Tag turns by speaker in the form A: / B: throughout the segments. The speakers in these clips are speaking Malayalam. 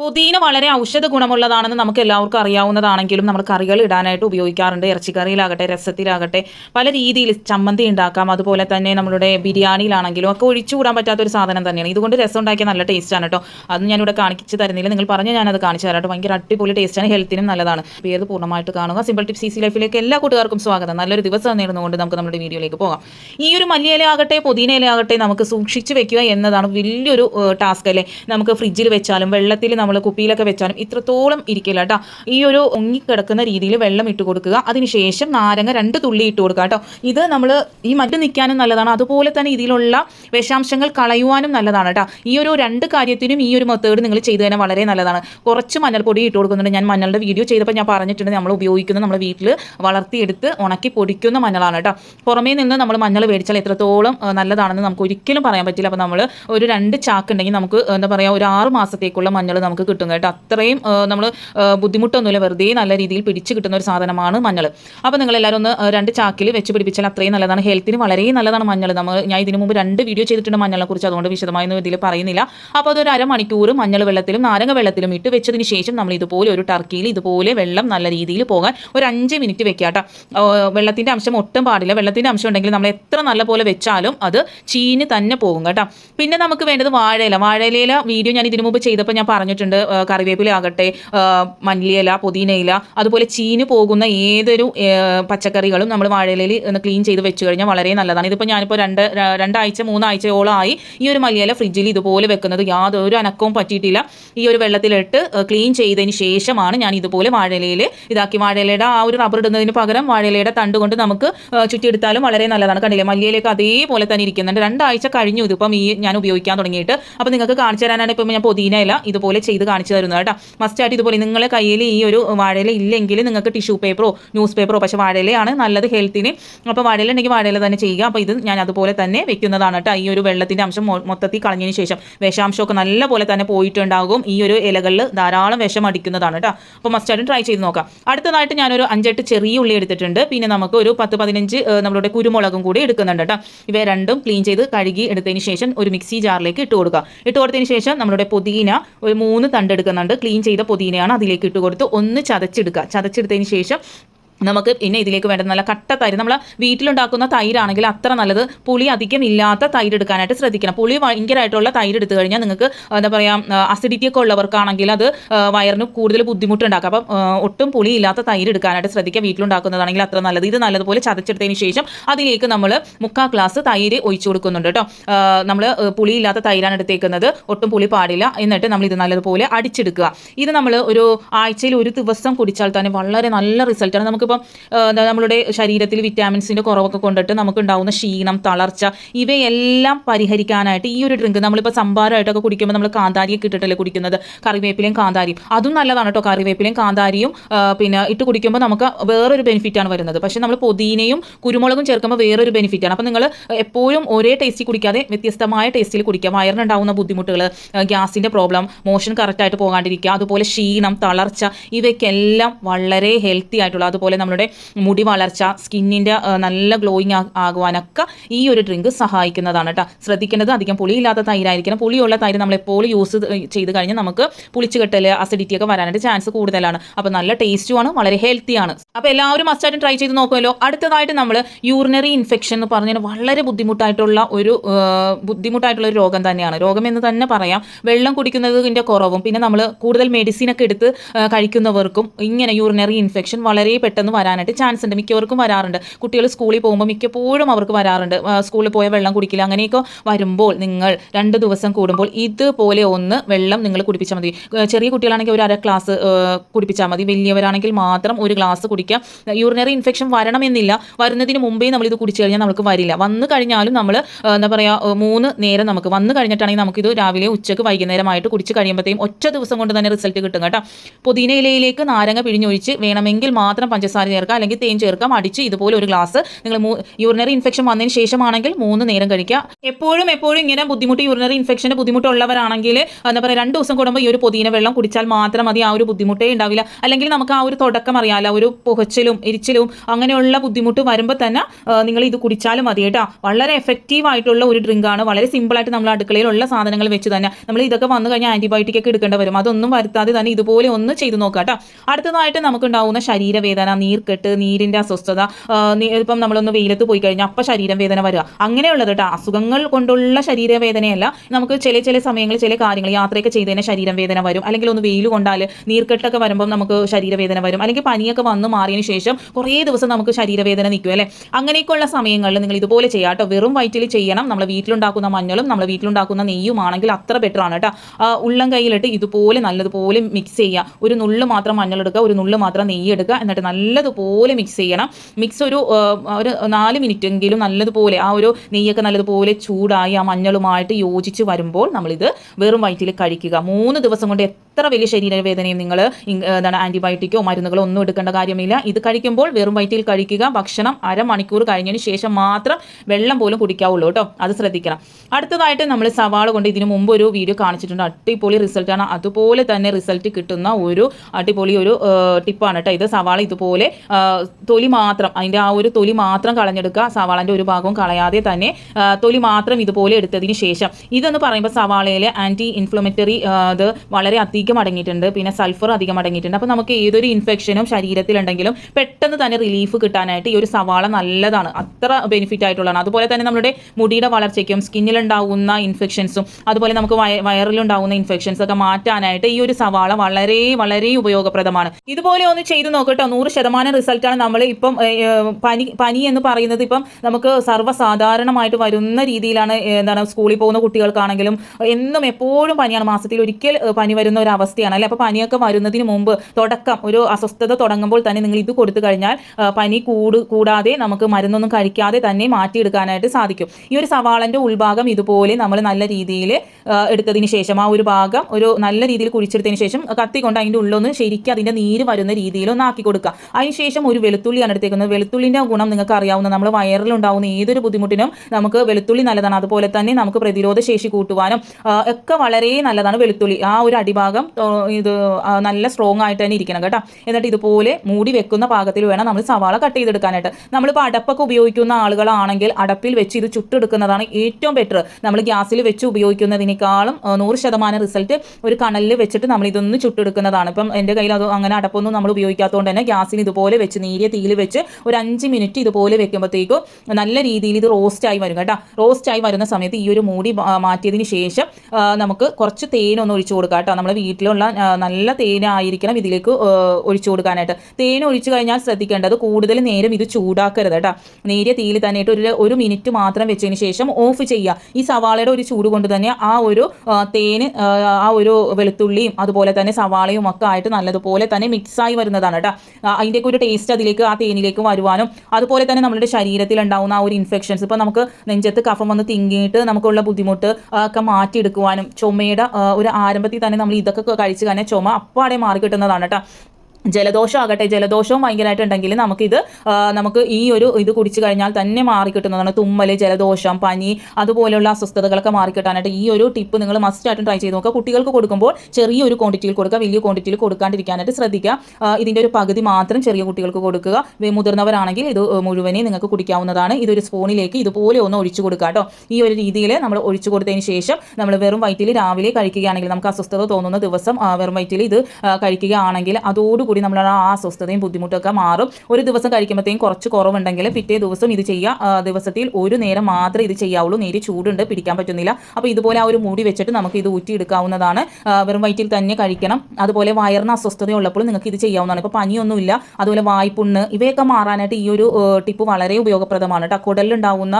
A: പുതിന വളരെ ഔഷധ ഗുണമുള്ളതാണെന്ന് നമുക്ക് എല്ലാവർക്കും അറിയാവുന്നതാണെങ്കിലും നമ്മൾ കറികൾ ഇടാനായിട്ട് ഉപയോഗിക്കാറുണ്ട്. ഇറച്ചിക്കറിയിലാകട്ടെ രസത്തിലാകട്ടെ പല രീതിയിൽ ചമ്മന്തി ഉണ്ടാക്കാം. അതുപോലെ തന്നെ നമ്മുടെ ബിരിയാണിയിലാണെങ്കിലും ഒക്കെ ഒഴിച്ചുകൂടാൻ പറ്റാത്ത ഒരു സാധനം തന്നെയാണ്. ഇതുകൊണ്ട് രസം ഉണ്ടാക്കിയ നല്ല ടേസ്റ്റാണ് കേട്ടോ. അത് ഞാനിവിടെ കാണിച്ചു തരുന്നില്ല. നിങ്ങൾ പറഞ്ഞാൽ ഞാനത് കാണിച്ചു തരാം കേട്ടോ. ഭയങ്കര അടിപൊളി ടേസ്റ്റാണ് ഹെൽത്തിനും നല്ലതാണ്. പേര് പൂർണമായിട്ട് കാണുക. സിമ്പിൾ ടിപ്സ് സി സി ലൈഫിലേക്ക് എല്ലാ കൂട്ടുകാർക്കും സ്വാഗതം. നല്ലൊരു ദിവസം നേടുന്നതുകൊണ്ട് നമുക്ക് നമ്മുടെ വീഡിയോയിലേക്ക് പോകാം. ഈ ഒരു മല്ലിയിലയാകട്ടെ പുതിന ഇല നമുക്ക് സൂക്ഷിച്ച് വെക്കുക എന്നതാണ് വലിയൊരു ടാസ്ക് അല്ലേ? നമുക്ക് ഫ്രിഡ്ജിൽ വെച്ചാലും വെള്ളത്തിൽ നമ്മൾ കുപ്പിയിലൊക്കെ വെച്ചാലും ഇത്രത്തോളം ഇരിക്കില്ല കേട്ടോ ഈ ഒരു ഒങ്ങിക്കിടക്കുന്ന രീതിയിൽ വെള്ളം ഇട്ട് കൊടുക്കുക. അതിനുശേഷം നാരങ്ങ രണ്ട് തുള്ളി ഇട്ട് കൊടുക്കുക കേട്ടോ ഇത് നമ്മൾ ഈ മറ്റ് നിൽക്കാനും നല്ലതാണ്. അതുപോലെ തന്നെ ഇതിലുള്ള വിഷാംശങ്ങൾ കളയുവാനും നല്ലതാണ് കേട്ടോ ഈ ഒരു രണ്ട് കാര്യത്തിനും ഈ ഒരു മെത്തേഡ് നിങ്ങൾ ചെയ്തു തന്നെ വളരെ നല്ലതാണ്. കുറച്ച് മഞ്ഞൾപ്പൊടി ഇട്ട് കൊടുക്കുന്നുണ്ട്. ഞാൻ മഞ്ഞളുടെ വീഡിയോ ചെയ്തപ്പോൾ ഞാൻ പറഞ്ഞിട്ടുണ്ട് നമ്മൾ ഉപയോഗിക്കുന്ന നമ്മൾ വീട്ടിൽ വളർത്തിയെടുത്ത് ഉണക്കി പൊടിക്കുന്ന മഞ്ഞളാണ് കേട്ടോ പുറമേ നിന്ന് നമ്മൾ മഞ്ഞൾ മേടിച്ചാൽ എത്രത്തോളം നല്ലതാണെന്ന് നമുക്ക് ഒരിക്കലും പറയാൻ പറ്റില്ല. അപ്പോൾ നമ്മൾ ഒരു രണ്ട് ചാക്ക് ഉണ്ടെങ്കിൽ നമുക്ക് എന്താ പറയുക ഒരു ആറ് മാസത്തേക്കുള്ള മഞ്ഞൾ നമുക്ക് കിട്ടും കേട്ടോ. അത്രയും നമ്മൾ ബുദ്ധിമുട്ടൊന്നുമില്ല. വെറുതെ നല്ല രീതിയിൽ പിടിച്ച് കിട്ടുന്ന ഒരു സാധനമാണ് മഞ്ഞൾ അപ്പോൾ നിങ്ങൾ എല്ലാവരും ഒന്ന് രണ്ട് ചാക്കിൽ വെച്ച് പിടിപ്പിച്ചാൽ അത്രയും നല്ലതാണ്. ഹെൽത്തിന് വളരെ നല്ലതാണ് മഞ്ഞൾ നമ്മൾ ഞാൻ ഇതിനു മുമ്പ് രണ്ട് വീഡിയോ ചെയ്തിട്ടുണ്ട് മഞ്ഞളെ കുറിച്ച്. അതുകൊണ്ട് വിശദമായൊന്നും ഇതിൽ പറയുന്നില്ല. അപ്പോൾ അതൊരു അരമണിക്കൂർ മഞ്ഞൾ വെള്ളത്തിലും നാരങ്ങ വെള്ളത്തിലും ഇട്ട് വെച്ചതിന് ശേഷം നമ്മൾ ഇതുപോലെ ഒരു ടർക്കിയിൽ ഇതുപോലെ വെള്ളം നല്ല രീതിയിൽ പോകാൻ ഒരു അഞ്ച് മിനിറ്റ് വെക്കുക കേട്ടോ. വെള്ളത്തിന്റെ അംശം ഒട്ടും പാടില്ല. വെള്ളത്തിന്റെ അംശം ഉണ്ടെങ്കിൽ നമ്മൾ എത്ര നല്ല പോലെ വെച്ചാലും അത് ചീഞ്ഞ് തന്നെ പോകും കേട്ടോ. പിന്നെ നമുക്ക് വേണ്ടത് വാഴയില. വാഴയില വീഡിയോ ഞാൻ ഇതിനു മുമ്പ് ചെയ്തപ്പോൾ ഞാൻ പറഞ്ഞിട്ടുണ്ട്. ആ, കറിവേപ്പില ആകട്ടെ മല്ലിയില പുതിനയില അതുപോലെ ചീഞ്ഞ് പോകുന്ന ഏതൊരു പച്ചക്കറികളും നമ്മൾ വാഴയിലയിൽ ഒന്ന് ക്ലീൻ ചെയ്ത് വെച്ച് കഴിഞ്ഞാൽ വളരെ നല്ലതാണ്. ഇതിപ്പോൾ ഞാനിപ്പോൾ രണ്ട് രണ്ടാഴ്ച മൂന്നാഴ്ചയോളമായി ഈ ഒരു മല്ലിയില ഫ്രിഡ്ജിൽ ഇതുപോലെ വെക്കുന്നത്. യാതൊരു അനക്കവും പറ്റിയിട്ടില്ല. ഈ ഒരു വെള്ളത്തിലിട്ട് ക്ലീൻ ചെയ്തതിന് ശേഷമാണ് ഞാൻ ഇതുപോലെ വാഴയിലയിൽ ഇതാക്കി. വാഴയിലയുടെ ആ ഒരു റബ്ബർ ഇടുന്നതിന് പകരം വാഴയിലയുടെ തണ്ട് കൊണ്ട് നമുക്ക് ചുറ്റിയെടുത്താലും വളരെ നല്ലതാണ്. കണ്ടില്ലേ? മല്ലിയിലേക്ക് അതേപോലെ തന്നെ ഇരിക്കുന്നുണ്ട്. രണ്ടാഴ്ച കഴിഞ്ഞു ഇതിപ്പം ഈ ഞാൻ ഉപയോഗിക്കാൻ തുടങ്ങിയിട്ട്. അപ്പോൾ നിങ്ങൾക്ക് കാണിച്ചു തരാനാണ് ഇപ്പം ഞാൻ പുതിന ഇല ഇതുപോലെ ചെയ്ത് കാണിച്ചു തരുന്നത് കേട്ടോ. മസ്റ്റായിട്ട് ഇതുപോലെ നിങ്ങളെ കയ്യിൽ ഈ ഒരു വാഴയില ഇല്ലെങ്കിൽ നിങ്ങൾക്ക് ടിഷ്യൂ പേപ്പറോ ന്യൂസ് പേപ്പറോ പക്ഷേ വാഴയിലയാണ് നല്ലത് ഹെൽത്തിന് അപ്പോൾ വാഴയില ഉണ്ടെങ്കിൽ വാഴയില തന്നെ ചെയ്യുക. അപ്പോൾ ഇത് ഞാൻ അതുപോലെ തന്നെ വെക്കുന്നതാണ് കേട്ടോ. ഈ ഒരു വെള്ളത്തിന്റെ അംശം മൊത്തത്തിൽ കളഞ്ഞതിന് ശേഷം വിഷാംശമൊക്കെ നല്ല പോലെ തന്നെ പോയിട്ടുണ്ടാകും. ഈ ഒരു ഇലകളിൽ ധാരാളം വിഷം അടിക്കുന്നതാണ് കേട്ടോ. അപ്പോൾ മസ്റ്റായിട്ടും ട്രൈ ചെയ്ത് നോക്കാം. അടുത്തതായിട്ട് ഞാനൊരു അഞ്ചെട്ട് ചെറിയ ഉള്ളി എടുത്തിട്ടുണ്ട്. പിന്നെ നമുക്ക് ഒരു പത്ത് പതിനഞ്ച് നമ്മളുടെ കുരുമുളകും കൂടി എടുക്കുന്നുണ്ട് കേട്ടോ. ഇവ രണ്ടും ക്ലീൻ ചെയ്ത് കഴുകി എടുത്തതിന് ശേഷം ഒരു മിക്സി ജാറിലേക്ക് ഇട്ട് കൊടുക്കുക. ഇട്ട് കൊടുത്തതിന് ശേഷം നമ്മുടെ പുതിന ഒരു മൂന്ന് തണ്ട് എടുക്കുന്നുണ്ട് ക്ലീൻ ചെയ്ത പുതിനയാണ് അതിലേക്ക് ഇട്ട് കൊടുത്ത് ഒന്ന് ചതച്ചെടുക്കുക. ചതച്ചെടുത്തതിന് ശേഷം നമുക്ക് പിന്നെ ഇതിലേക്ക് വേണ്ട നല്ല കട്ട തൈര്. നമ്മൾ വീട്ടിലുണ്ടാക്കുന്ന തൈരാണെങ്കിൽ അത്ര നല്ലത് പുളി അധികം ഇല്ലാത്ത തൈര് എടുക്കാനായിട്ട് ശ്രദ്ധിക്കണം. പുളി ഭയങ്കരമായിട്ടുള്ള തൈര് എടുത്തു കഴിഞ്ഞാൽ നിങ്ങൾക്ക് എന്താ പറയുക അസിഡിറ്റി ഒക്കെ ഉള്ളവർക്കാണെങ്കിൽ അത് വയറിന് കൂടുതൽ ബുദ്ധിമുട്ടുണ്ടാക്കും. അപ്പം ഒട്ടും പുളി ഇല്ലാത്ത തൈര് എടുക്കാനായിട്ട് ശ്രദ്ധിക്കുക. വീട്ടിലുണ്ടാക്കുന്നതാണെങ്കിൽ അത്ര നല്ലത്. ഇത് നല്ലതുപോലെ ചതച്ചെടുത്തതിന് ശേഷം അതിലേക്ക് നമ്മൾ മുക്കാൽ ഗ്ലാസ് തൈര് ഒഴിച്ചു കൊടുക്കുന്നുണ്ട് കേട്ടോ. നമ്മൾ പുളി ഇല്ലാത്ത തൈരാണ് എടുത്തേക്കുന്നത്. ഒട്ടും പുളി പാടില്ല. എന്നിട്ട് നമ്മൾ ഇത് നല്ലതുപോലെ അടിച്ചെടുക്കുക. ഇത് നമ്മൾ ഒരു ആഴ്ചയിൽ ഒരു ദിവസം കുടിച്ചാൽ തന്നെ വളരെ നല്ല റിസൾട്ടാണ്. നമുക്കിപ്പം നമ്മളുടെ ശരീരത്തിൽ വിറ്റാമിൻസിന്റെ കുറവൊക്കെ കൊണ്ടിട്ട് നമുക്ക് ഉണ്ടാകുന്ന ക്ഷീണം തളർച്ച ഇവയെല്ലാം പരിഹരിക്കാനായിട്ട് ഈ ഒരു ഡ്രിങ്ക് നമ്മളിപ്പോൾ സംഭാരമായിട്ടൊക്കെ കുടിക്കുമ്പോൾ നമ്മൾ കാന്താരിയൊക്കെ ഇട്ടിട്ടല്ലേ കുടിക്കുന്നത്. കറിവേപ്പിലയും കാന്താരിയും. അതും നല്ലതാണ് കേട്ടോ. കറിവേപ്പിലയും കാന്താരിയും പിന്നെ ഇട്ട് കുടിക്കുമ്പോൾ നമുക്ക് വേറൊരു ബെനിഫിറ്റാണ് വരുന്നത്. പക്ഷേ നമ്മൾ പുതിനയും കുരുമുളകും ചേർക്കുമ്പോൾ വേറൊരു ബെനിഫിറ്റാണ്. അപ്പോൾ നിങ്ങൾ എപ്പോഴും ഒരേ ടേസ്റ്റിൽ കുടിക്കാതെ വ്യത്യസ്തമായ ടേസ്റ്റിൽ കുടിക്കുക. വയറിനുണ്ടാവുന്ന ബുദ്ധിമുട്ടുകൾ ഗ്യാസിന്റെ പ്രോബ്ലം മോഷൻ കറക്റ്റായിട്ട് പോകാണ്ടിരിക്കുക അതുപോലെ ക്ഷീണം തളർച്ച ഇവയ്ക്കെല്ലാം വളരെ ഹെൽത്തി ആയിട്ടുള്ള അതുപോലെ നമ്മുടെ മുടി വളർച്ച സ്കിന്നിന്റെ നല്ല ഗ്ലോയിങ് ആകുവാനൊക്കെ ഈ ഒരു ഡ്രിങ്ക് സഹായിക്കുന്നതാണ് കേട്ടോ ശ്രദ്ധിക്കേണ്ടത് അധികം പുളിയില്ലാത്ത തൈരായിരിക്കണം. പുളിയുള്ള തൈര് നമ്മൾ എപ്പോഴും യൂസ് ചെയ്ത് കഴിഞ്ഞാൽ നമുക്ക് പുളിച്ച് കെട്ടൽ അസിഡിറ്റി ഒക്കെ വരാനായിട്ട് ചാൻസ് കൂടുതലാണ്. അപ്പോൾ നല്ല ടേസ്റ്റുമാണ് വളരെ ഹെൽത്തിയാണ് അപ്പോൾ എല്ലാവരും മസ്റ്റായിട്ടും ട്രൈ ചെയ്ത് നോക്കുമല്ലോ. അടുത്തതായിട്ട് നമ്മൾ യൂറിനറി ഇൻഫെക്ഷൻ എന്ന് പറഞ്ഞാൽ വളരെ ബുദ്ധിമുട്ടായിട്ടുള്ള ഒരു ബുദ്ധിമുട്ടായിട്ടുള്ള ഒരു രോഗം തന്നെയാണ്. രോഗം എന്ന് തന്നെ പറയാം. വെള്ളം കുടിക്കുന്നതിന്റെ കുറവും പിന്നെ നമ്മൾ കൂടുതൽ മെഡിസിനൊക്കെ എടുത്ത് കഴിക്കുന്നവർക്കും ഇങ്ങനെ യൂറിനറി ഇൻഫെക്ഷൻ വളരെ പെട്ടെന്ന് വരാനായിട്ട് ചാൻസ് ഉണ്ട്. മിക്കവർക്കും വരാറുണ്ട്. കുട്ടികൾ സ്കൂളിൽ പോകുമ്പോൾ മിക്കപ്പോഴും അവർക്ക് വരാറുണ്ട്. സ്കൂളിൽ പോയ വെള്ളം കുടിക്കില്ല. അങ്ങനെയൊക്കെ വരുമ്പോൾ നിങ്ങൾ രണ്ട് ദിവസം കൂടുമ്പോൾ ഇതുപോലെ ഒന്ന് വെള്ളം നിങ്ങൾ കുടിപ്പിച്ചാൽ മതി. ചെറിയ കുട്ടികളാണെങ്കിൽ ഒരു അര ഗ്ലാസ് കുടിപ്പിച്ചാൽ മതി. വലിയവരാണെങ്കിൽ മാത്രം ഒരു ഗ്ലാസ് കുടിക്കാം. യൂറിനറി ഇൻഫെക്ഷൻ വരണമെന്നില്ല. വരുന്നതിന് മുമ്പേ നമ്മൾ ഇത് കുടിച്ചു കഴിഞ്ഞാൽ നമുക്ക് വരില്ല. വന്നു കഴിഞ്ഞാലും നമ്മൾ എന്താ പറയുക മൂന്ന് നേരം നമുക്ക് വന്നു കഴിഞ്ഞിട്ടാണെങ്കിൽ നമുക്കിത് രാവിലെ ഉച്ചയ്ക്ക് വൈകുന്നേരമായിട്ട് കുടിച്ച് കഴിയുമ്പോഴത്തേക്കും ഒറ്റ ദിവസം കൊണ്ട് തന്നെ റിസൾട്ട് കിട്ടും കേട്ടോ. പുതിന ഇലയിലേക്ക് നാരങ്ങ പിഴിഞ്ഞൊഴിച്ച് വേണമെങ്കിൽ മാത്രം പഞ്ചസാര പഞ്ചസാര ചേർക്കുക അല്ലെങ്കിൽ തേൻ ചേർക്കാം അടിച്ച് ഇതുപോലെ ഒരു ഗ്ലാസ് നിങ്ങൾ യൂറിനറി ഇൻഫെക്ഷൻ വന്നതിന് ശേഷമാണെങ്കിൽ മൂന്ന് നേരം കഴിക്കുക. എപ്പോഴും എപ്പോഴും ഇങ്ങനെ ബുദ്ധിമുട്ട് യൂറിനറി ഇൻഫെക്ഷന്റെ ബുദ്ധിമുട്ടുള്ളവരാണെങ്കിൽ എന്താ പറയുക രണ്ട് ദിവസം കൂടുമ്പോൾ ഈ ഒരു പുതിന വെള്ളം കുടിച്ചാൽ മാത്രം മതി ആ ഒരു ബുദ്ധിമുട്ടേ ഉണ്ടാവില്ല. അല്ലെങ്കിൽ നമുക്ക് ആ ഒരു തുടക്കം അറിയാമല്ലോ ഒരു പുകച്ചിലും എരിച്ചിലും അങ്ങനെയുള്ള ബുദ്ധിമുട്ട് വരുമ്പോൾ തന്നെ നിങ്ങൾ ഇത് കുടിച്ചാലും മതി കേട്ടോ. വളരെ എഫക്റ്റീവ് ആയിട്ടുള്ള ഒരു ആണ്. വളരെ സിമ്പിളായിട്ട് നമ്മൾ അടുക്കളയിലുള്ള സാധനങ്ങൾ വെച്ച് തന്നെ നമ്മൾ ഇതൊക്കെ വന്നു കഴിഞ്ഞാൽ ആന്റിബയോട്ടിക് ഒക്കെ എടുക്കേണ്ടി വരും. അതൊന്നും വരുത്താതെ തന്നെ ഇതുപോലെ ഒന്ന് ചെയ്തു നോക്കാം കേട്ടോ. അടുത്തതായിട്ട് നമുക്കുണ്ടാവുന്ന ശരീരവേദന നീർക്കെട്ട് നീരിന്റെ അസ്വസ്ഥത ഇപ്പം നമ്മളൊന്ന് വെയിലത്ത് പോയി കഴിഞ്ഞാൽ അപ്പം ശരീരം വേദന വരിക. അങ്ങനെയുള്ളത് കേട്ടോ അസുഖങ്ങൾ കൊണ്ടുള്ള ശരീരവേദനയല്ല നമുക്ക് ചില ചില സമയങ്ങളിൽ ചില കാര്യങ്ങൾ യാത്രയൊക്കെ ചെയ്തതിന് ശരീരം വേദന വരും. അല്ലെങ്കിൽ ഒന്ന് വെയിൽ കൊണ്ടാൽ നീർക്കെട്ടൊക്കെ വരുമ്പം നമുക്ക് ശരീരവേദന വരും. അല്ലെങ്കിൽ പനിയൊക്കെ വന്ന് മാറിയതിന് ശേഷം കുറേ ദിവസം നമുക്ക് ശരീരവേദന നിൽക്കും അല്ലേ? അങ്ങനെയൊക്കെയുള്ള സമയങ്ങളിൽ നിങ്ങൾ ഇതുപോലെ ചെയ്യാം കേട്ടോ വെറും വയറ്റിൽ ചെയ്യണം. നമ്മൾ വീട്ടിലുണ്ടാക്കുന്ന മഞ്ഞളും നമ്മൾ വീട്ടിലുണ്ടാക്കുന്ന നെയ്യും ആണെങ്കിൽ അത്ര ബെറ്റർ ആണ് കേട്ടോ ഉള്ളം കയ്യിലിട്ട് ഇതുപോലെ നല്ലതുപോലെ മിക്സ് ചെയ്യുക. ഒരു നുള്ള് മാത്രം മഞ്ഞൾ എടുക്കുക. ഒരു നുള്ള് മാത്രം നെയ്യ് എടുക്കുക. എന്നിട്ട് നല്ലതുപോലെ മിക്സ് ചെയ്യണം. മിക്സ് ഒരു ഒരു നാല് മിനിറ്റ് എങ്കിലും നല്ലതുപോലെ ആ ഒരു നെയ്യൊക്കെ നല്ലതുപോലെ ചൂടായി ആ മഞ്ഞളുമായിട്ട് യോജിച്ച് വരുമ്പോൾ നമ്മളിത് വെറും വയറ്റിൽ കഴിക്കുക. മൂന്ന് ദിവസം കൊണ്ട് എത്ര വലിയ ശരീരവേദനയും നിങ്ങൾ എന്താണ് ആന്റിബയോട്ടിക്കോ മരുന്നുകളോ ഒന്നും എടുക്കേണ്ട കാര്യമില്ല. ഇത് കഴിക്കുമ്പോൾ വെറും വയറ്റിൽ കഴിക്കുക. ഭക്ഷണം അരമണിക്കൂർ കഴിഞ്ഞതിന് ശേഷം മാത്രം വെള്ളം പോലും കുടിക്കാവുള്ളൂ കേട്ടോ. അത് ശ്രദ്ധിക്കണം. അടുത്തതായിട്ട് നമ്മൾ സവാള കൊണ്ട് ഇതിനു മുമ്പ് ഒരു വീഡിയോ കാണിച്ചിട്ടുണ്ട്. അടിപൊളി റിസൾട്ടാണ് അതുപോലെ തന്നെ റിസൾട്ട് കിട്ടുന്ന ഒരു അടിപൊളി ഒരു ടിപ്പാണ് കേട്ടോ. ഇത് സവാള ഇതുപോലെ ആ, തൊലി മാത്രം അതിന്റെ ആ ഒരു തൊലി മാത്രം കളഞ്ഞെടുക്കുക സവാളന്റെ ഒരു ഭാഗവും കളയാതെ തന്നെ തൊലി മാത്രം ഇതുപോലെ എടുത്തതിന് ശേഷം. ഇതെന്ന് പറയുമ്പോൾ സവാളയിലെ ആന്റി ഇൻഫ്ലമേറ്ററി ഇത് വളരെ അധികം അടങ്ങിയിട്ടുണ്ട്. പിന്നെ സൾഫർ അധികം അടങ്ങിയിട്ടുണ്ട്. അപ്പോൾ നമുക്ക് ഏതൊരു ഇൻഫെക്ഷനും ശരീരത്തിലുണ്ടെങ്കിലും പെട്ടെന്ന് തന്നെ റിലീഫ് കിട്ടാനായിട്ട് ഈ ഒരു സവാള നല്ലതാണ്. അത്ര ബെനിഫിറ്റ് ആയിട്ടുള്ളതാണ്. അതുപോലെ തന്നെ നമ്മുടെ മുടിയുടെ വളർച്ചയ്ക്കും സ്കിന്നിലുണ്ടാവുന്ന ഇൻഫെക്ഷൻസും അതുപോലെ നമുക്ക് വയ- വയറിലുണ്ടാവുന്ന ഇൻഫെക്ഷൻസ് ഒക്കെ മാറ്റാനായിട്ട് ഈ ഒരു സവാള വളരെ വളരെ ഉപയോഗപ്രദമാണ്. ഇതുപോലെ ഒന്ന് ചെയ്ത് നോക്കട്ടോ. നൂറ് ശതമാനം റിസൾട്ടാണ് നമ്മൾ ഇപ്പം പനി പനി എന്ന് പറയുന്നത് ഇപ്പം നമുക്ക് സർവസാധാരണമായിട്ട് വരുന്ന രീതിയിലാണ് എന്താണ് സ്കൂളിൽ പോകുന്ന കുട്ടികൾക്കാണെങ്കിലും എന്നും എപ്പോഴും പനിയാണ്. മാസത്തിൽ ഒരിക്കൽ പനി വരുന്ന ഒരു അവസ്ഥയാണ്. അല്ലെ? അപ്പോൾ പനിയൊക്കെ വരുന്നതിന് മുമ്പ് തുടക്കം ഒരു അസ്വസ്ഥത തുടങ്ങുമ്പോൾ തന്നെ നിങ്ങൾ ഇത് കൊടുത്തു കഴിഞ്ഞാൽ പനി കൂട് കൂടാതെ നമുക്ക് മരുന്നൊന്നും കഴിക്കാതെ തന്നെ മാറ്റിയെടുക്കാനായിട്ട് സാധിക്കും. ഈ ഒരു സവാളന്റെ ഉൾഭാഗം ഇതുപോലെ നമ്മൾ നല്ല രീതിയിൽ എടുത്തതിന് ശേഷം ആ ഒരു ഭാഗം ഒരു നല്ല രീതിയിൽ കുഴിച്ചെടുത്തതിന് ശേഷം കത്തിക്കൊണ്ട് അതിന്റെ ഉള്ളൊന്ന് ശരിക്കും അതിന്റെ നീര് വരുന്ന രീതിയിൽ ആക്കി കൊടുക്കുക. അതിനുശേഷം ഒരു വെളുത്തുള്ളിയാണ് എടുത്തേക്കുന്നത്. വെളുത്തുള്ളിന്റെ ഗുണം നിങ്ങൾക്ക് അറിയാവുന്ന നമ്മൾ വയറിലുണ്ടാവുന്ന ഏതൊരു ബുദ്ധിമുട്ടിനും നമുക്ക് വെളുത്തുള്ളി നല്ലതാണ്. അതുപോലെ തന്നെ നമുക്ക് പ്രതിരോധ ശേഷി കൂട്ടുവാനും ഒക്കെ വളരെ നല്ലതാണ് വെളുത്തുള്ളി. ആ ഒരു അടിഭാഗം ഇത് നല്ല സ്ട്രോങ് ആയിട്ട് തന്നെ ഇരിക്കണം കേട്ടോ. എന്നിട്ട് ഇതുപോലെ മൂടി വെക്കുന്ന പാകത്തിൽ വേണം നമ്മൾ സവാള കട്ട് ചെയ്തെടുക്കാനായിട്ട്. നമ്മളിപ്പോൾ അടപ്പൊക്കെ ഉപയോഗിക്കുന്ന ആളുകളാണെങ്കിൽ അടപ്പിൽ വെച്ച് ഇത് ചുട്ടെടുക്കുന്നതാണ് ഏറ്റവും ബെറ്റർ നമ്മൾ ഗ്യാസിൽ വെച്ച് ഉപയോഗിക്കുന്നതിനേക്കാളും നൂറ് ശതമാനം റിസൾട്ട് ഒരു കണലിൽ വെച്ചിട്ട് നമ്മൾ ഇതൊന്ന് ചുട്ടെടുക്കുന്നതാണ്. ഇപ്പം എന്റെ കയ്യിൽ അത് അങ്ങനെ അടപ്പൊന്നും നമ്മൾ ഉപയോഗിക്കാത്തതുകൊണ്ട് തന്നെ ഗ്യാസിൽ ഇതുപോലെ വെച്ച് നേരിയ തീയിൽ വെച്ച് ഒരു അഞ്ച് മിനിറ്റ് ഇതുപോലെ വെക്കുമ്പോഴത്തേക്കും നല്ല രീതിയിൽ ഇത് റോസ്റ്റ് ആയി വരും കേട്ടോ. റോസ്റ്റ് ആയി വരുന്ന സമയത്ത് ഈ ഒരു മൂടി മാറ്റിയതിന് ശേഷം നമുക്ക് കുറച്ച് തേനൊന്ന് ഒഴിച്ചു കൊടുക്കാം കേട്ടോ. നമ്മൾ വീട്ടിലുള്ള നല്ല തേനായിരിക്കണം ഇതിലേക്ക് ഒഴിച്ചു കൊടുക്കാനായിട്ട്. തേൻ ഒഴിച്ചു കഴിഞ്ഞാൽ ശ്രദ്ധിക്കേണ്ടത് കൂടുതൽ നേരം ഇത് ചൂടാക്കരുത് കേട്ടോ. നേരിയ തീയിൽ തന്നെയിട്ട് ഒരു ഒരു മിനിറ്റ് മാത്രം വെച്ചതിന് ശേഷം ഓഫ് ചെയ്യുക. ഈ സവാളയുടെ ഒരു ചൂട് കൊണ്ട് തന്നെ ആ ഒരു തേന് ആ, ഒരു വെളുത്തുള്ളിയും അതുപോലെ തന്നെ സവാളയും ഒക്കെ ആയിട്ട് നല്ലതുപോലെ തന്നെ മിക്സായി വരുന്നതാണ് കേട്ടോ. അതിന്റെയൊക്കെ ഒരു ടേസ്റ്റ് അതിലേക്ക് ആ തേനിലേക്ക് വരുവാനും അതുപോലെ തന്നെ നമ്മുടെ ശരീരത്തിൽ ഉണ്ടാവുന്ന ആ ഒരു ഇൻഫെക്ഷൻസ് ഇപ്പോൾ നമുക്ക് നെഞ്ചത്ത് കഫം വന്ന് തിങ്ങിയിട്ട് നമുക്കുള്ള ബുദ്ധിമുട്ട് ഒക്കെ മാറ്റിയെടുക്കുവാനും ചുമയുടെ ഒരു ആരംഭത്തിൽ തന്നെ നമ്മൾ ഇതൊക്കെ കഴിച്ച് കഴിഞ്ഞാൽ ചുമ അപ്പാടെ മാറി കിട്ടുന്നതാണ് കേട്ടോ. ജലദോഷം ആകട്ടെ ജലദോഷവും ഭയങ്കരമായിട്ടുണ്ടെങ്കിൽ നമുക്കിത് നമുക്ക് ഈ ഒരു ഇത് കുടിച്ചു കഴിഞ്ഞാൽ തന്നെ മാറിക്കിട്ടുന്നതാണ് തുമ്മൽ ജലദോഷം പനി അതുപോലെയുള്ള അസ്വസ്ഥതകളൊക്കെ മാറിക്കിട്ടാനായിട്ട് ഈ ഒരു ടിപ്പ് നിങ്ങൾ മസ്റ്റായിട്ടും ട്രൈ ചെയ്ത് നോക്കുക. കുട്ടികൾക്ക് കൊടുക്കുമ്പോൾ ചെറിയൊരു ക്വാണ്ടിറ്റിയിൽ കൊടുക്കുക വലിയ ക്വാണ്ടിറ്റിയിൽ കൊടുക്കാണ്ടിരിക്കാനായിട്ട് ശ്രദ്ധിക്കുക. ഇതിന്റെ ഒരു പകുതി മാത്രം ചെറിയ കുട്ടികൾക്ക് കൊടുക്കുക. മുതിർന്നവരാണെങ്കിൽ ഇത് മുഴുവനെ നിങ്ങൾക്ക് കുടിക്കാവുന്നതാണ്. ഇതൊരു സ്പൂണിലേക്ക് ഇതുപോലെ ഒന്ന് ഒഴിച്ചു കൊടുക്കുക കേട്ടോ. ഈ ഒരു രീതിയിൽ നമ്മൾ ഒഴിച്ചു കൊടുത്തതിന് ശേഷം നമ്മൾ വെറും വയറ്റിൽ രാവിലെ കഴിക്കുകയാണെങ്കിൽ നമുക്ക് അസ്വസ്ഥത തോന്നുന്ന ദിവസം വെറും വയറ്റിൽ ഇത് കഴിക്കുകയാണെങ്കിൽ കഴിക്കുകയാണെങ്കിൽ അതോടുകൂടി നമ്മൾ ആ അസ്വസ്ഥതയും ബുദ്ധിമുട്ടൊക്കെ മാറും. ഒരു ദിവസം കഴിക്കുമ്പോഴത്തേക്കും കുറച്ച് കുറവുണ്ടെങ്കിൽ പിറ്റേ ദിവസം ഇത് ചെയ്യുക ദിവസത്തിൽ ഒരു നേരം മാത്രമേ ഇത് ചെയ്യാവുള്ളൂ. നേരി ചൂടുണ്ട് പിടിക്കാൻ പറ്റുന്നില്ല. അപ്പോൾ ഇതുപോലെ ആ ഒരു മൂടി വെച്ചിട്ട് നമുക്ക് ഇത് ഊറ്റിയെടുക്കാവുന്നതാണ്. വെറും വയറ്റിൽ തന്നെ കഴിക്കണം. അതുപോലെ വയറിന് അസ്വസ്ഥത ഉള്ളപ്പോൾ നിങ്ങൾക്ക് ഇത് ചെയ്യാവുന്നതാണ്. ഇപ്പോൾ പനിയൊന്നുമില്ല. അതുപോലെ വായ്പുണ്ണ് ഇവയൊക്കെ മാറാനായിട്ട് ഈ ഒരു ടിപ്പ് വളരെ ഉപയോഗപ്രദമാണ്. കേട്ടോ കുടലിലുണ്ടാവുന്ന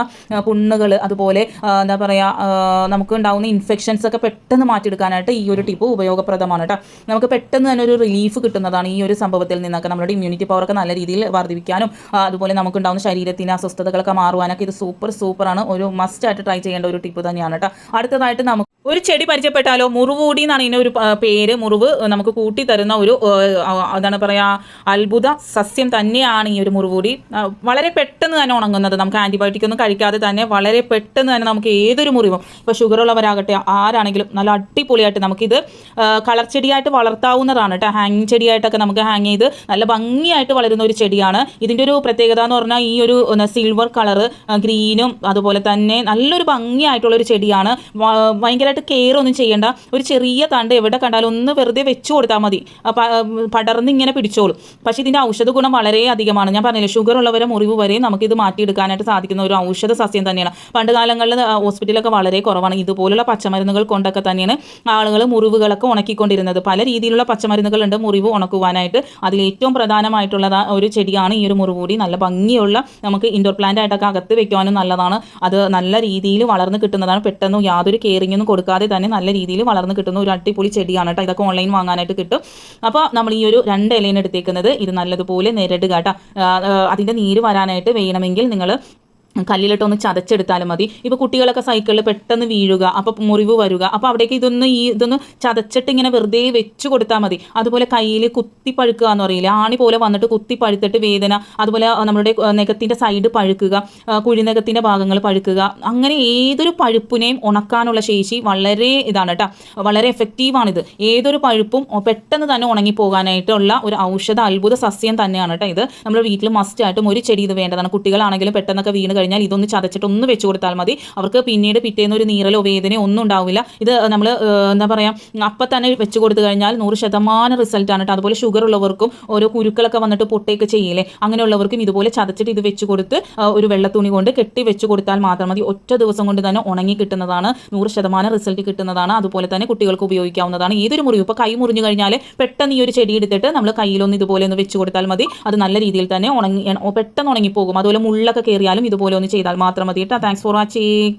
A: പുണ്ണുകൾ അതുപോലെ എന്താ പറയുക നമുക്ക് ഉണ്ടാവുന്ന ഇൻഫെക്ഷൻസ് ഒക്കെ പെട്ടെന്ന് മാറ്റിയെടുക്കാനായിട്ട് ഈ ഒരു ടിപ്പ് ഉപയോഗപ്രദമാണ് കേട്ടോ നമുക്ക് പെട്ടെന്ന് തന്നെ ഒരു റിലീഫ് കിട്ടുന്നതാണ്. ഈ ഒരു സംഭവത്തിൽ നിന്നൊക്കെ നമ്മുടെ ഇമ്മ്യൂണിറ്റി പവറൊക്കെ നല്ല രീതിയിൽ വർദ്ധിപ്പിക്കാനും അതുപോലെ നമുക്കുണ്ടാകുന്ന ശരീരത്തിന് അസ്വസ്ഥതകളൊക്കെ മാറുവാനൊക്കെ ഇത് സൂപ്പർ സൂപ്പറാണ് ഒരു മസ്റ്റ് ആയിട്ട് ട്രൈ ചെയ്യേണ്ട ഒരു ടിപ്പ് തന്നെയാണ് കേട്ടോ അടുത്തതായിട്ട് നമുക്ക് ഒരു ചെടി പരിചയപ്പെട്ടാലോ? മുറിവൂടി എന്നാണ് ഇതിന് ഒരു പേര്. മുറിവ് നമുക്ക് കൂട്ടി തരുന്ന ഒരു എന്താണ് പറയുക അത്ഭുത സസ്യം തന്നെയാണ് ഈ ഒരു മുറിവൂടി. വളരെ പെട്ടെന്ന് തന്നെ ഉണങ്ങുന്നത്. നമുക്ക് ആന്റിബയോട്ടിക് ഒന്നും കഴിക്കാതെ തന്നെ വളരെ പെട്ടെന്ന് തന്നെ നമുക്ക് ഏതൊരു മുറിവും ഇപ്പോൾ ഷുഗർ ഉള്ളവരാകട്ടെ ആരാണെങ്കിലും നല്ല അടിപൊളിയായിട്ട് നമുക്കിത് കളർ ചെടിയായിട്ട് വളർത്താവുന്നതാണ് കേട്ടോ ഹാങ്ങിങ് ചെടിയായിട്ടൊക്കെ നമുക്ക് ഹാങ് ചെയ്ത് നല്ല ഭംഗിയായിട്ട് വളരുന്ന ഒരു ചെടിയാണ്. ഇതിന്റെ ഒരു പ്രത്യേകത എന്ന് പറഞ്ഞാൽ ഈ ഒരു സിൽവർ കളറ് ഗ്രീനും അതുപോലെ തന്നെ നല്ലൊരു ഭംഗിയായിട്ടുള്ള ഒരു ചെടിയാണ്. ഭയങ്കരമായിട്ട് കെയർ ഒന്നും ചെയ്യേണ്ട. ഒരു ചെറിയ തണ്ട് എവിടെ കണ്ടാലും ഒന്ന് വെറുതെ വെച്ച് കൊടുത്താൽ മതി. പടർന്ന് ഇങ്ങനെ പിടിച്ചോളും. പക്ഷേ ഇതിന്റെ ഔഷധ ഗുണം വളരെ അധികമാണ്. ഞാൻ പറഞ്ഞില്ലേ ഷുഗർ ഉള്ളവരെ മുറിവ് വരെ നമുക്ക് നമുക്കിത് മാറ്റിയെടുക്കാനായിട്ട് സാധിക്കുന്ന ഒരു ഔഷധ സസ്യം തന്നെയാണ്. പണ്ട് കാലങ്ങളിൽ ഹോസ്പിറ്റലൊക്കെ വളരെ കുറവാണ്. ഇതുപോലുള്ള പച്ചമരുന്നുകൾ കൊണ്ടൊക്കെ തന്നെയാണ് ആളുകൾ മുറിവുകളൊക്കെ ഉണക്കിക്കൊണ്ടിരുന്നത്. പല രീതിയിലുള്ള പച്ചമരുന്നുകളുണ്ട് മുറിവ് ഉണക്കുവാനായിട്ട്. അതിൽ ഏറ്റവും പ്രധാനമായിട്ടുള്ള ഒരു ചെടിയാണ്. ഈ ഒരു മുറുകൂടി നല്ല ഭംഗിയുള്ള നമുക്ക് ഇൻഡോർ പ്ലാന്റ് ആയിട്ടൊക്കെ അകത്ത് വെക്കുവാനും നല്ലതാണ്. അത് നല്ല രീതിയിൽ വളർന്ന് കിട്ടുന്നതാണ്. പെട്ടെന്ന് യാതൊരു കെയറിംഗ് ഒന്നും കൊടുക്കാതെ തന്നെ നല്ല രീതിയിൽ വളർന്ന് കിട്ടുന്ന ഒരു അടിപൊളി ചെടിയാണ് കേട്ടോ. ഇതൊക്കെ ഓൺലൈൻ വാങ്ങാനായിട്ട് കിട്ടും. അപ്പോൾ നമ്മൾ ഈ ഒരു രണ്ട് ഇലയിൽ എടുത്തേക്കുന്നത് ഇത് നല്ലതുപോലെ നിരടുക കേട്ടോ. അതിന്റെ നീര് വരാനായിട്ട് വേണമെങ്കിൽ നിങ്ങൾ കല്ലിലിട്ടൊന്ന് ചതച്ചെടുത്താലും മതി. ഇപ്പോൾ കുട്ടികളൊക്കെ സൈക്കിളിൽ പെട്ടെന്ന് വീഴുക അപ്പോൾ മുറിവ് വരിക അപ്പോൾ അവിടേക്ക് ഇതൊന്ന് ഈ ഇതൊന്ന് ചതച്ചിട്ട് ഇങ്ങനെ വെറുതെ വെച്ച് കൊടുത്താൽ മതി. അതുപോലെ കയ്യിൽ കുത്തി പഴുക്കുക എന്ന് പറയില്ല ആണി പോലെ വന്നിട്ട് കുത്തി പഴുത്തിട്ട് വേദന അതുപോലെ നമ്മുടെ നെഗത്തിന്റെ സൈഡ് പഴുക്കുക ആ, കുഴിനകത്തിന്റെ ഭാഗങ്ങൾ പഴുക്കുക അങ്ങനെ ഏതൊരു പഴുപ്പിനെയും ഉണക്കാനുള്ള ശേഷി വളരെ ഇതാണ് കേട്ടോ വളരെ എഫക്റ്റീവാണിത് ഏതൊരു പഴുപ്പും പെട്ടെന്ന് തന്നെ ഉണങ്ങിപ്പോകാനായിട്ടുള്ള ഒരു ഔഷധ അത്ഭുത സസ്യം തന്നെയാണ് കേട്ടോ ഇത്. നമ്മുടെ വീട്ടിൽ മസ്റ്റായിട്ടും ഒരു ചെടി ഇത് വേണ്ടതാണ്. കുട്ടികളാണെങ്കിലും പെട്ടെന്നൊക്കെ വീണ് കഴിഞ്ഞാൽ ഇതൊന്ന് ചതച്ചിട്ട് ഒന്ന് വെച്ച് കൊടുത്താൽ മതി. അവർക്ക് പിന്നീട് പിറ്റേന്ന് ഒരു നീറലോ വേദനയോ ഒന്നും ഉണ്ടാവില്ല. ഇത് നമ്മൾ എന്താ പറയുക അപ്പം തന്നെ വെച്ച് കൊടുത്തു കഴിഞ്ഞാൽ നൂറ് ശതമാനം റിസൾട്ടാണ് കേട്ടോ അതുപോലെ ഷുഗർ ഉള്ളവർക്കും ഓരോ കുരുക്കളൊക്കെ വന്നിട്ട് പൊട്ടയൊക്കെ ചെയ്യില്ലേ? അങ്ങനെയുള്ളവർക്കും ഇതുപോലെ ചതച്ചിട്ട് ഇത് വെച്ച് കൊടുത്ത് ഒരു വെള്ളത്തുണി കൊണ്ട് കെട്ടി വെച്ച് കൊടുത്താൽ മാത്രം മതി. ഒറ്റ ദിവസം കൊണ്ട് തന്നെ ഉണങ്ങി കിട്ടുന്നതാണ് നൂറ് ശതമാനം റിസൾട്ട് കിട്ടുന്നതാണ്. അതുപോലെ തന്നെ കുട്ടികൾക്ക് ഉപയോഗിക്കാവുന്നതാണ്. ഏതൊരു മുറിവ് ഇപ്പോൾ കൈ മുറിഞ്ഞു കഴിഞ്ഞാൽ പെട്ടെന്ന് ഈ ഒരു ചെടി എടുത്തിട്ട് നമ്മൾ കയ്യിലൊന്ന് ഇതുപോലെ ഒന്ന് വെച്ച് കൊടുത്താൽ മതി. അത് നല്ല രീതിയിൽ തന്നെ ഉണങ്ങി പെട്ടെന്ന് ഉണങ്ങിപ്പോകും. അതുപോലെ മുള്ളൊക്കെ കയറിയാലും ഇതുപോലെ ഒന്ന് ചെയ്താൽ മാത്രം മതി കേട്ടോ താങ്ക്സ് ഫോർ വാച്ചിങ്